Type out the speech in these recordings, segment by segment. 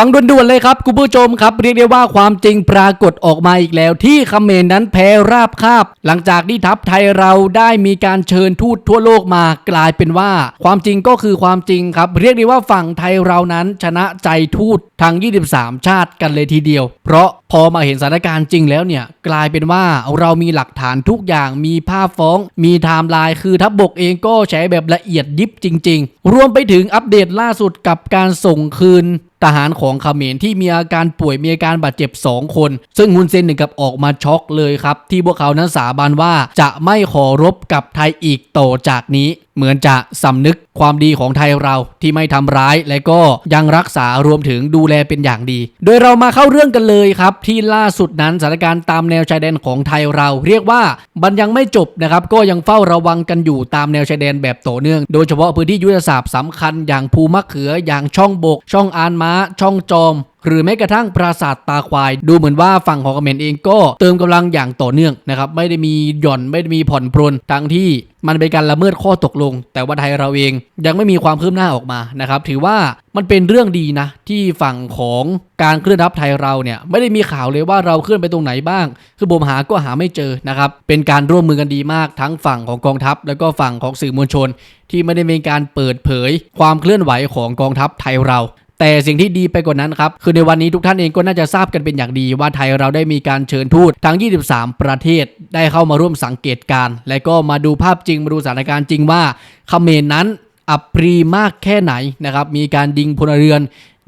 ฟังด่วนๆเลยครับคุณผู้ชมครับ เรียกได้ว่าความจริงปรากฏออกมาอีกแล้ว ที่เขมรนั้นแพ้ราบคาบ หลังจากที่ทัพไทยเราได้มีการเชิญทูตทั่วโลกมากลายเป็นว่า ความจริงก็คือความจริงครับ เรียกได้ว่าฝั่งไทยเรานั้นชนะใจทูตทั้ง 23 ชาติกันเลยทีเดียว เพราะพอมาเห็นสถานการณ์จริงแล้วเนี่ยกลายเป็นว่าเรามีหลักฐานทุกอย่างมีภาพฟ้อง มีไทม์ไลน์คือทัพบกเองก็ใช้แบบละเอียดยิบจริง ๆ รวมไปถึงอัปเดตล่าสุดกับการส่งคืน ทหารของเขมรที่มีอาการป่วยมีอาการบาดเจ็บ 2 คน ซึ่งฮุนเซนถึงกับออกมาช็อกเลยครับ ที่พวกเขานั้นสาบานว่าจะไม่ขอรบกับไทยอีกต่อจากนี้ เหมือนจะสำนึกความดีของไทยเราที่ไม่ทำร้ายและก็ยังรักษารวมถึงดูแลเป็นอย่างดี โดยเรามาเข้าเรื่องกันเลยครับ ที่ล่าสุดนั้นสถานการณ์ตามแนวชายแดนของไทยเรา เรียกว่ามันยังไม่จบนะครับก็ยังเฝ้าระวังกันอยู่ตามแนวชายแดนแบบต่อเนื่อง โดยเฉพาะพื้นที่ยุทธศาสตร์สำคัญอย่างภูมะเขืออย่างช่องบก ช่องอานม้า ช่องจอมหรือแม้กระทั่งปราสาทตาควาย ดูเหมือนว่าฝั่งของเขมรเองก็เติมกำลังอย่างต่อเนื่องนะครับไม่ได้มีหย่อนไม่ได้มีผ่อนปรนทั้งที่มันเป็นการละเมิดข้อตกลง แต่ว่าไทยเราเองยังไม่มีความคืบหน้าออกมานะครับถือว่ามันเป็นเรื่องดีนะ ที่ฝั่งของการเคลื่อนทัพไทยเราเนี่ยไม่ได้มีข่าวเลยว่าเราเคลื่อนไปตรงไหนบ้าง คือผมหาก็หาไม่เจอนะครับเป็นการร่วมมือกันดีมากทั้งฝั่งของกองทัพ แล้วก็ฝั่งของสื่อมวลชน ที่ไม่ได้มีการเปิดเผย ความเคลื่อนไหวของกองทัพไทยเรา แต่สิ่งที่ดีไปกว่านั้นครับ คือในวันนี้ทุกท่านเองก็น่าจะทราบกันเป็นอย่างดี ว่าไทยเราได้มีการเชิญทูตทั้ง 23 ประเทศได้เข้ามาร่วมสังเกตการ และก็มาดูภาพจริงมาดูสถานการณ์จริงว่าเขมรนั้น อับปรีมากแค่ไหนนะครับ มีการยิงพลเรือน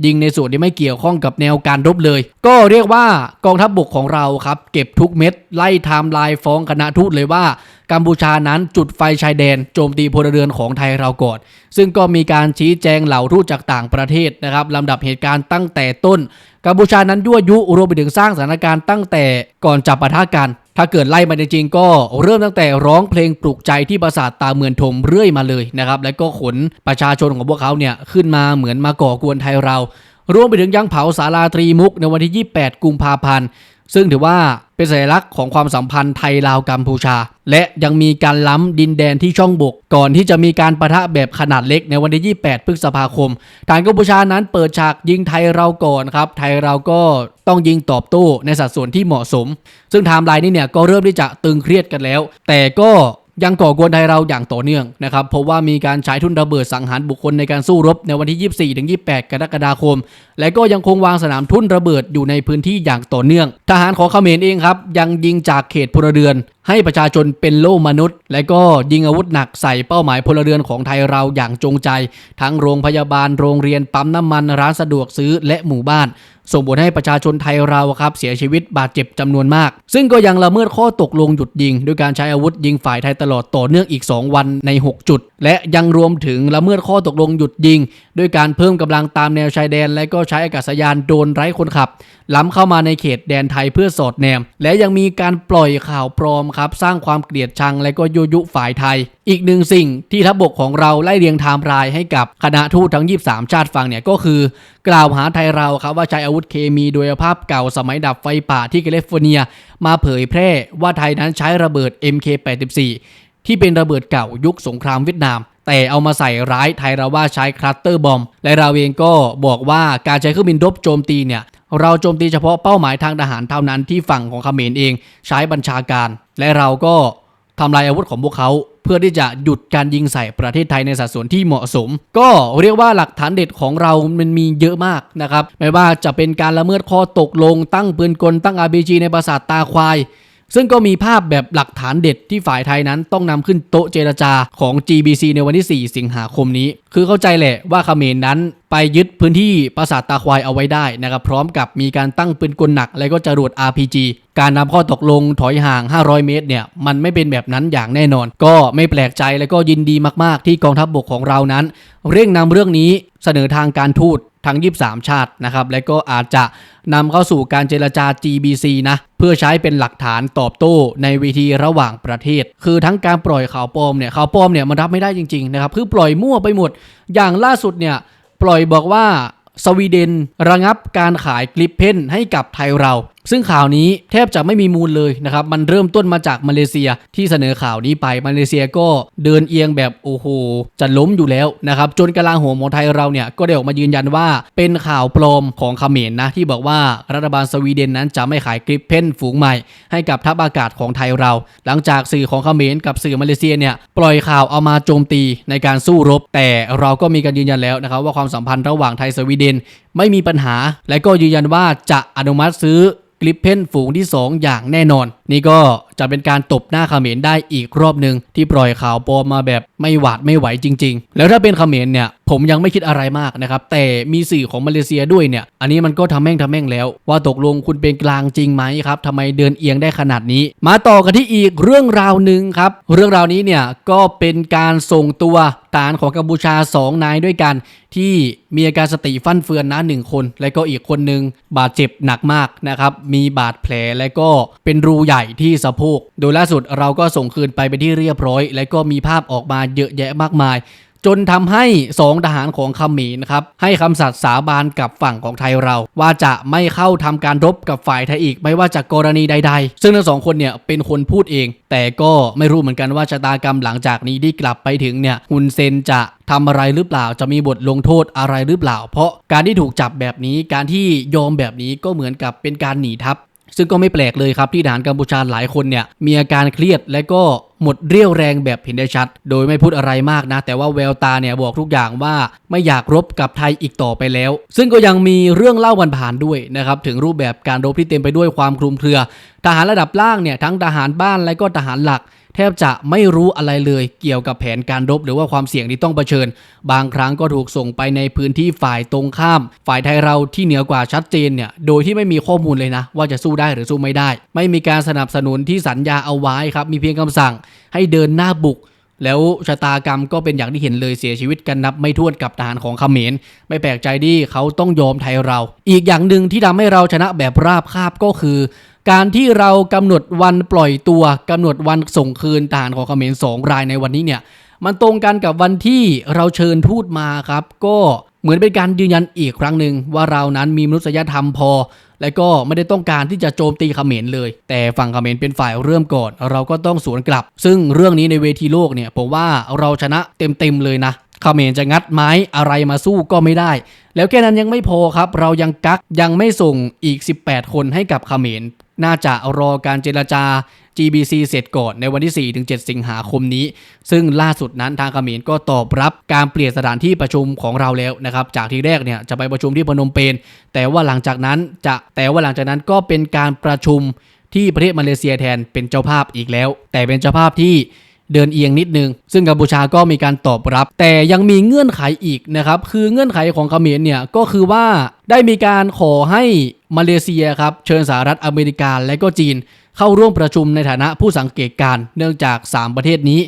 ยิงในส่วนที่ไม่เกี่ยวข้องกับแนวการรบเลย ก็เรียกว่ากองทัพบบกของเราครับ เก็บทุกเม็ด ไล่ไทม์ไลน์ฟ้องคณะทูตเลยว่า กัมพูชานั้นจุดไฟชายแดนโจมตีพลเรือนของไทยเราก่อน ซึ่งก็มีการชี้แจงเหล่าทูตจากต่างประเทศนะครับลำดับเหตุการณ์ตั้งแต่ต้น กัมพูชานั้นยั่วยุรวมไปถึงสร้างสถานการณ์ตั้งแต่ก่อนจับปะทะกัน ถ้าเกิดไล่มาจริงๆก็เริ่มตั้งแต่ร้องเพลงปลุกใจที่ปราสาทตาเมือนทมเรื่อยมาเลยนะครับและก็ขนประชาชนของพวกเขาเนี่ยขึ้นมาเหมือนมาก่อกวนไทยเรารวมไปถึงยังเผาศาลาตรีมุกในวันที่ 28 กุมภาพันธ์ ซึ่งถือว่าเป็นสัญลักษณ์ของความสัมพันธ์ไทยลาวกัมพูชา และยังมีการล้ำดินแดนที่ช่องบก ก่อนที่จะมีการประทะแบบขนาดเล็กในวันที่ 28 พฤษภาคม ทางกัมพูชานั้นเปิดฉากยิงไทยเราก่อนครับ ไทยเราก็ต้องยิงตอบโต้ในสัดส่วนที่เหมาะสม ซึ่งไทม์ไลน์นี้เนี่ยก็เริ่มที่จะตึงเครียดกันแล้ว แต่ก็ ยังก่อกวนไทยเราอย่างต่อเนื่องนะครับเพราะว่ามีการใช้ทุนระเบิดสังหารบุคคลในการสู้รบในวันที่ 24ถึง28 กรกฎาคม และก็ยังคงวางสนามทุนระเบิดอยู่ในพื้นที่อย่างต่อเนื่อง ทหารของเขมรเองครับยังยิงจากเขตพลเรือนให้ประชาชนเป็นโล่มนุษย์ และก็ยิงอาวุธหนักใส่เป้าหมายพลเรือนของไทยเราอย่างจงใจ ทั้งโรงพยาบาลโรงเรียนปั๊มน้ำมันร้านสะดวกซื้อและหมู่บ้าน ส่งผลให้ประชาชนไทยเราครับเสียชีวิตบาดเจ็บจำนวนมาก ซึ่งก็ยังละเมิดข้อตกลงหยุดยิง ด้วยการใช้อาวุธยิงฝ่ายไทยตลอดต่อเนื่องอีก 2 วันใน 6 จุด และยังรวมถึงละเมิดข้อตกลงหยุดยิงด้วยการเพิ่มกำลังตามแนวชายแดน และก็ใช้อากาศยานโดนไร้คนขับ ล้ำเข้ามาในเขตแดนไทยเพื่อสอดแนม และยังมีการปล่อยข่าวปลอมครับ สร้างความเกลียดชังและก็ยุยุฝ่ายไทย อีกหนึ่งสิ่งที่ทัพบกของเราไล่เรียงไทม์ไลน์ให้กับคณะทูตทั้ง 23 ชาติฟังเนี่ยก็คือ กล่าวหาไทยเราครับว่าใช้อาวุธเคมีโดยภาพเก่าสมัยดับไฟป่าที่แคลิฟอร์เนีย มาเผยแพร่ว่าไทยนั้นใช้ระเบิด MK84 ที่เป็นระเบิดเก่ายุคสงครามเวียดนาม แต่เอามาใส่ร้ายไทยเราว่าใช้คลัสเตอร์บอมและเราเองก็บอกว่าการใช้เครื่องบินรบโจมตีเนี่ยเราโจมตีเฉพาะเป้าหมายทางทหารเท่านั้นที่ฝั่งของเขมรเองใช้บัญชาการ และเราก็ทำลายอาวุธของพวกเขาเพื่อที่จะหยุดการยิงใส่ประเทศไทยในสัดส่วนที่เหมาะสม ก็เรียกว่าหลักฐานเด็ดของเรามันมีเยอะมากนะครับ ไม่ว่าจะเป็นการละเมิดข้อตกลงตั้งปืนกลตั้ง RPG ในปราสาทตาควาย ซึ่งก็มีภาพแบบหลักฐานเด็ดที่ฝ่ายไทยนั้นต้องนำขึ้นโต๊ะเจรจาของ GBC ในวันที่ 4 สิงหาคมนี้ คือเข้าใจแหละว่าเขมรนั้นไปยึดพื้นที่ปราสาทตาควายเอาไว้ได้นะครับพร้อมกับมีการตั้งปืนกลหนัก และก็จรวด RPG การนำข้อตกลงถอยห่าง 500 เมตรเนี่ยมันไม่เป็นแบบนั้นอย่างแน่นอน ก็ไม่แปลกใจและก็ยินดีมาก ๆ ที่กองทัพบบกของเรานั้น เร่งนำเรื่องนี้เสนอทางการทูตทั้ง 23 ชาตินะครับ และก็อาจจะนำเข้าสู่การเจรจา GBC นะ เพื่อใช้เป็นหลักฐานตอบโต้ในเวทีระหว่างประเทศ คือทั้งการปล่อยข่าวปลอมเนี่ยข่าวปลอมเนี่ยมันรับไม่ได้จริง ๆ นะครับ คือปล่อยมั่วไปหมด อย่างล่าสุดเนี่ยปล่อยบอกว่าสวีเดนระงับการขายกลิปเพนให้กับไทยเรา ซึ่งข่าวนี้แทบจะไม่มีมูลเลยนะครับ มันเริ่มต้นมาจากมาเลเซียที่เสนอข่าวนี้ไปมาเลเซียก็เดินเอียงแบบโอ้โหจะล้มอยู่แล้วนะครับจนกลาโหมของไทยเราเนี่ยก็ได้ออกมายืนยันว่าเป็นข่าวปลอมของเขมรนะที่บอกว่ารัฐบาลสวีเดนนั้นจะไม่ขายกริปเพนฝูงใหม่ ให้กับทัพอากาศของไทยเรา หลังจากสื่อของเขมรกับสื่อมาเลเซียเนี่ยปล่อยข่าวเอามาโจมตีในการสู้รบ แต่เราก็มีการยืนยันแล้วนะครับว่าความสัมพันธ์ระหว่างไทยสวีเดนไม่มีปัญหา และก็ยืนยันว่าจะอนุมัติซื้อกลิปเพนฝูงที่ 2 อย่างแน่นอน นี่ก็จะเป็นการตบหน้าเขมรได้อีกรอบหนึ่งที่ปล่อยข่าวปลอมมาแบบไม่หวาดไม่ไหวจริง ๆ แล้วถ้าเป็นเขมรเนี่ยผมยังไม่คิดอะไรมากนะครับ แต่มีสื่อของมาเลเซียด้วยเนี่ย อันนี้มันก็ทำแม่งทำแม่งแล้ว ว่าตกลงคุณเป็นกลางจริงไหมครับทำไมเดินเอียงได้ขนาดนี้ มาต่อกันที่อีกเรื่องราวหนึ่งครับ เรื่องราวนี้เนี่ยก็เป็นการส่งตัวทหานของกัมพูชา 2 นายด้วยกัน ที่มีอาการสติฟั่นเฟือนนะหนึ่งคน และก็อีกคนหนึ่งบาดเจ็บหนักมากนะครับมีบาดแผลและก็เป็นรูใหญ่ที่สะโพกโดยล่าสุดเราก็ส่งคืนไปเป็นที่เรียบร้อย และก็มีภาพออกมาเยอะแยะมากมาย จนทำให้สองทหารของขมรนะครับให้คำสัตย์สาบานกับฝั่งของไทยเรา ว่าจะไม่เข้าทำการรบกับฝ่ายไทยอีกไม่ว่าจากกรณีใด ๆ ซึ่งทั้งสองคนเนี่ยเป็นคนพูดเอง แต่ก็ไม่รู้เหมือนกันว่าชะตากรรมหลังจากนี้ที่กลับไปถึงเนี่ยฮุนเซนจะทำอะไรหรือเปล่าจะมีบทลงโทษอะไรหรือเปล่า เพราะการที่ถูกจับแบบนี้การที่ยอมแบบนี้ก็เหมือนกับเป็นการหนีทัพซึ่งก็ไม่แปลกเลยครับที่ทหารกัมพูชาหลายคนเนี่ยมีอาการเครียดและก็ หมดเรี่ยวแรงแบบเห็นได้ชัด โดยไม่พูดอะไรมากนะ แต่ว่าแววตาเนี่ยบอกทุกอย่างว่าไม่อยากรบกับไทยอีกต่อไปแล้ว ซึ่งก็ยังมีเรื่องเล่าวันผ่านด้วยนะครับถึงรูปแบบการรบที่เต็มไปด้วยความคลุมเครือ ทหารระดับล่างเนี่ยทั้งทหารบ้านและก็ทหารหลักแทบจะไม่รู้อะไรเลยเกี่ยวกับแผนการรบหรือว่าความเสี่ยงที่ต้องเผชิญ บางครั้งก็ถูกส่งไปในพื้นที่ฝ่ายตรงข้าม ฝ่ายไทยเราที่เหนือกว่าชัดเจนเนี่ยโดยที่ไม่มีข้อมูลเลยนะ ว่าจะสู้ได้หรือสู้ไม่ได้ ไม่มีการสนับสนุนที่สัญญาเอาไว้ครับมีเพียงคำสั่งให้เดินหน้าบุก แล้วชะตากรรมก็เป็นอย่างที่เห็นเลยเสียชีวิตกันนับไม่ถ้วนกับทหารของเขมร ไม่แปลกใจที่เขาต้องยอมไทยเรา อีกอย่างหนึ่งที่ทำให้เราชนะแบบราบคาบก็คือ การที่เรากำหนดวันปล่อยตัวกำหนดวันส่งคืนทหารของเขมรสองรายในวันนี้เนี่ยมันตรงกันกับวันที่เราเชิญทูตมาครับ ก็ เหมือนเป็นการยืนยันอีกครั้งหนึ่งว่าเรานั้นมีมนุษยธรรมพอ และก็ไม่ได้ต้องการที่จะโจมตีเขมรเลย แต่ฝั่งเขมรเป็นฝ่ายเริ่มก่อน เราก็ต้องสวนกลับ ซึ่งเรื่องนี้ในเวทีโลกเนี่ยผมว่าเราชนะเต็มๆเลยนะ เขมรจะงัดไม้อะไรมาสู้ก็ไม่ได้ แล้วแค่นั้นยังไม่พอครับ เรายังกักยังไม่ส่งอีก 18 คนให้กับเขมรน่าจะรอการเจรจา GBC เสร็จก่อนในวันที่ 4-7 สิงหาคมนี้ ซึ่งล่าสุดนั้นทางเขมรก็ตอบรับการเปลี่ยนสถานที่ประชุมของเราแล้วนะครับ จากที่แรกเนี่ยจะไปประชุมที่พนมเปญ แต่ว่าหลังจากนั้นจะแต่ว่าหลังจากนั้นก็เป็นการประชุมที่ประเทศมาเลเซียแทนเป็นเจ้าภาพอีกแล้ว แต่เป็นเจ้าภาพที่ เดินเอียงนิดนึง ซึ่งกัมพูชาก็มีการตอบรับ แต่ยังมีเงื่อนไขอีกนะครับ คือเงื่อนไขของเขมรเนี่ยก็คือว่าได้มีการขอให้มาเลเซียครับเชิญสหรัฐอเมริกาและก็จีน เข้าร่วมประชุมในฐานะผู้สังเกตการเนื่องจาก 3 ประเทศนี้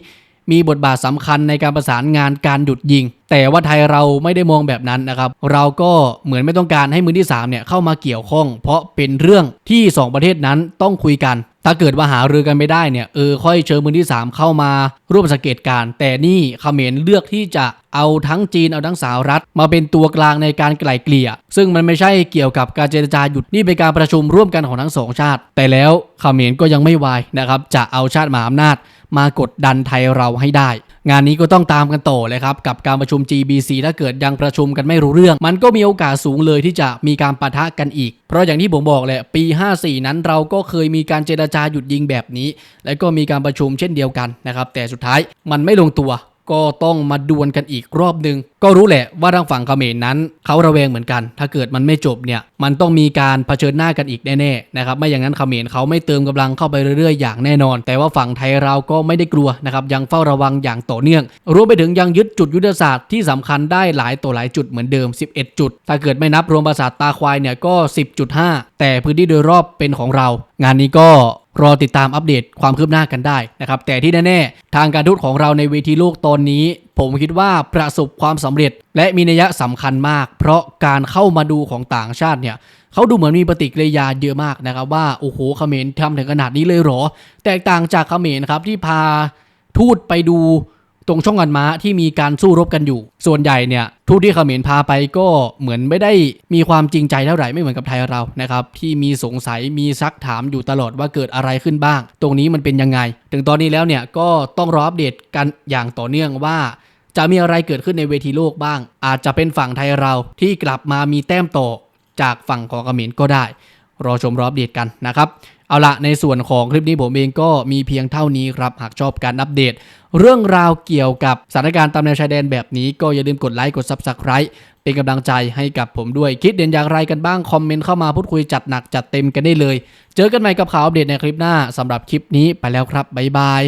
มีบทบาทสำคัญในการประสานงานการหยุดยิง แต่ว่าไทยเราไม่ได้มองแบบนั้นนะครับ เราก็เหมือนไม่ต้องการให้มือที่3เนี่ยเข้ามาเกี่ยวข้อง เพราะเป็นเรื่องที่ 2 ประเทศนั้นต้องคุยกัน ถ้าเกิดว่าหารือกันไม่ได้เนี่ยเออค่อยเชิญมือที่ 3 เข้ามาร่วมสังเกตการแต่นี่เขมรเลือกที่จะเอาทั้งจีนเอาทั้งสหรัฐ มาเป็นตัวกลางในการไกล่เกลี่ย ซึ่งมันไม่ใช่เกี่ยวกับการเจรจาหยุดนี่เป็นการประชุมร่วมกันของทั้งสองชาติ แต่แล้วเขมรก็ยังไม่วายนะครับจะเอาชาติมหาอำนาจมากดดันไทยเราให้ได้ งานนี้ก็ต้องตามกันต่อเลยครับ กับการประชุม GBC ถ้าเกิดยังประชุมกันไม่รู้เรื่อง มันก็มีโอกาสสูงเลยที่จะมีการปะทะกันอีก เพราะอย่างที่ผมบอกแหละปี 54 นั้นเราก็เคยมีการเจรจาหยุดยิงแบบนี้ และก็มีการประชุมเช่นเดียวกันนะครับแต่สุดท้ายมันไม่ลงตัวก็ต้องมาดวลกันอีกรอบหนึ่ง ก็รู้แหละว่าทางฝั่งเขมรนั้นเขาระแวงเหมือนกัน ถ้าเกิดมันไม่จบเนี่ยมันต้องมีการเผชิญหน้ากันอีกแน่ๆนะครับไม่อย่างนั้นเขมรเขาไม่เติมกำลังเข้าไปเรื่อยๆอย่างแน่นอน แต่ว่าฝั่งไทยเราก็ไม่ได้กลัวนะครับยังเฝ้าระวังอย่างต่อเนื่อง รวมไปถึงยังยึดจุดยุทธศาสตร์ที่สำคัญได้หลายต่อหลายจุดเหมือนเดิม 11 จุด ถ้าเกิดไม่นับรวมปราสาทตาควายเนี่ยก็ 10.5 แต่พื้นที่โดยรอบเป็นของเรา งานนี้ก็รอติดตามอัปเดตความคืบหน้ากันได้นะครับแต่ที่แน่ๆทางการทูตของเราในเวทีโลกตอนนี้ ผมคิดว่าประสบความสำเร็จ และมีนัยสำคัญมาก เพราะการเข้ามาดูของต่างชาติเนี่ยเขาดูเหมือนมีปฏิกิริยาเยอะมากนะครับว่าโอ้โหเขมรทำถึงขนาดนี้เลยเหรอ แตกต่างจากเขมรครับที่พาทูตไปดู ตรงช่องกันม้าที่มีการสู้รบกันอยู่ ส่วนใหญ่เนี่ยทูตที่เขมรพาไปก็เหมือนไม่ได้มีความจริงใจเท่าไหร่ไม่เหมือนกับไทยเรานะครับที่มีสงสัยมีซักถามอยู่ตลอดว่าเกิดอะไรขึ้นบ้าง ตรงนี้มันเป็นยังไง ถึงตอนนี้แล้วเนี่ยก็ต้องรออัปเดตกันอย่างต่อเนื่องว่าจะมีอะไรเกิดขึ้นในเวทีโลกบ้าง อาจจะเป็นฝั่งไทยเราที่กลับมามีแต้มต่อจากฝั่งของเขมรก็ได้ รอชมรออัปเดตกันนะครับ เอาละในส่วนของคลิปนี้ผมเองก็มีเพียงเท่านี้ครับ หากชอบการอัปเดต เรื่องราวเกี่ยวกับสถานการณ์ตามแนวชายแดนแบบนี้ก็อย่าลืมกดไลค์กด Subscribe เป็นกำลังใจให้กับผมด้วยคิดเด่นอย่างไรกันบ้าง คอมเมนต์เข้ามาพูดคุยจัดหนักจัดเต็มกันได้เลย เจอกันใหม่กับข่าวอัปเดตในคลิปหน้าสำหรับคลิปนี้ไปแล้วครับบ๊ายบาย